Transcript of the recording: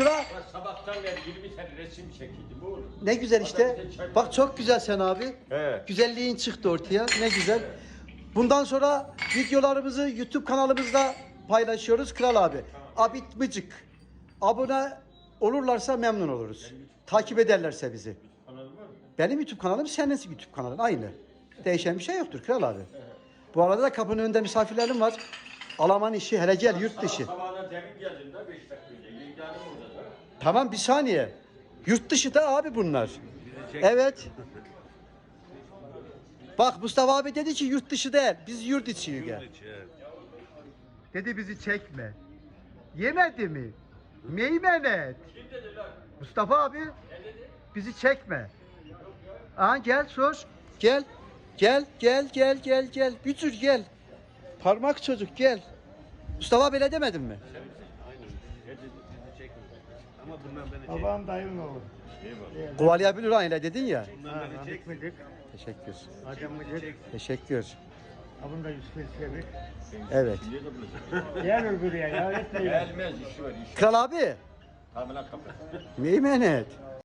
Ben sabahtan beri 20 tane resim çekildim oğlum. ne güzel işte. Bak çok güzel sen abi. He. Güzelliğin çıktı ortaya. Ne güzel. Bundan sonra videolarımızı YouTube kanalımızda paylaşıyoruz Kral abi. Abit Mıcık. Abone olurlarsa memnun oluruz. Takip ederlerse bizi. Benim YouTube kanalım senin YouTube kanalın aynı. Değişen bir şey yoktur Kral abi. Bu arada da kapının önünde misafirlerim var. Alaman işi hele gel yurt dışı. Sabahına demin geldim de 5 dakika önce. Tamam bir saniye. Yurt dışı da abi bunlar. Evet. Bak Mustafa abi dedi ki yurt dışı değil. Biz yurt içiyiz gel. Dedi bizi çekme. Yemedi mi? Meymenet. Kim dedi lan? Mustafa abi Ne dedi? bizi çekme. Aha gel sor. Gel. Gel gel gel gel gel. Bir tür gel. Parmak çocuk gel. Mustafa abi öyle demedin mi? Ama bundan beni çek. Babam dayım oğlu. Eyvallah. Kovalayabilir öyle dedin ya. Bundan Ha, beni çek. Mıcık, Teşekkür. Hacı Mıcık, Teşekkür. abim da Yusuf Elçevik. Evet. Gel buraya ya, etmeyin. Gelmez işi var işi. Kral abi. Tamam lan kapat. Meymenet.